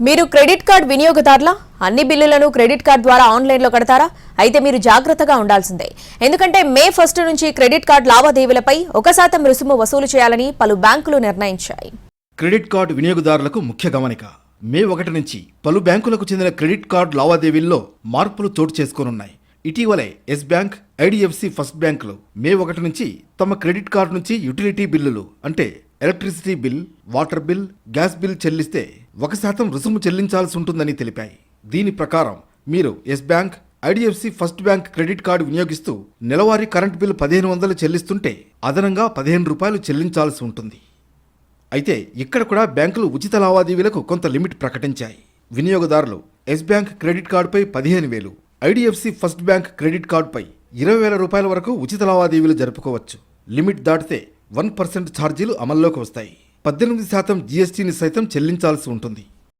మీరు credit card వినియోగదారులా? అన్ని బిల్లులను క్రెడిట్ కార్డ్ ద్వారా ఆన్లైన్లో కడతారా? అయితే మీరు జాగ్రత్తగా ఉండాల్సిందే. ఎందుకంటే మే ఫస్ట్ నుంచి క్రెడిట్ కార్డ్ లావాదేవీలపై ఒక శాతం రుసుము వసూలు చేయాలని పలు బ్యాంకులు నిర్ణయించాయి. క్రెడిట్ కార్డు వినియోగదారులకు ముఖ్య గమనిక మే ఒకటి నుంచి పలు బ్యాంకులకు చెందిన క్రెడిట్ కార్డు లావాదేవీల్లో మార్పులు చోటు చేసుకోనున్నాయి. ఇటీవలే ఎస్ బ్యాంక్ ఐడిఎఫ్సి ఫస్ట్ బ్యాంకులు మే ఒకటి నుంచి తమ క్రెడిట్ కార్డు నుంచి యుటిలిటీ బిల్లులు అంటే electricity bill water bill gas bill చెల్లిస్తే ఒక శాతం రుసుము చెల్లించాల్సి ఉంటుందని తెలిపాయి. దీని ప్రకారం మీరు yes bank IDFC first bank credit card వినియోగిస్తూ నెలవారీ కరెంట్ బిల్ పదిహేను వందలు చెల్లిస్తుంటే అదనంగా పదిహేను రూపాయలు చెల్లించాల్సి ఉంటుంది. అయితే ఇక్కడ కూడా బ్యాంకులు ఉచిత లావాదేవీలకు కొంత లిమిట్ ప్రకటించాయి. వినియోగదారులు ఎస్ బ్యాంక్ క్రెడిట్ కార్డుపై పదిహేను వేలు ఐడిఎఫ్సి ఫస్ట్ బ్యాంక్ క్రెడిట్ కార్డుపై ఇరవై వేల రూపాయల వరకు ఉచిత లావాదేవీలు జరుపుకోవచ్చు. లిమిట్ దాటితే వన్ పర్సెంట్ ఛార్జీలు అమల్లోకి వస్తాయి. పద్దెనిమిది శాతం జీఎస్టీని సైతం చెల్లించాల్సి ఉంటుంది.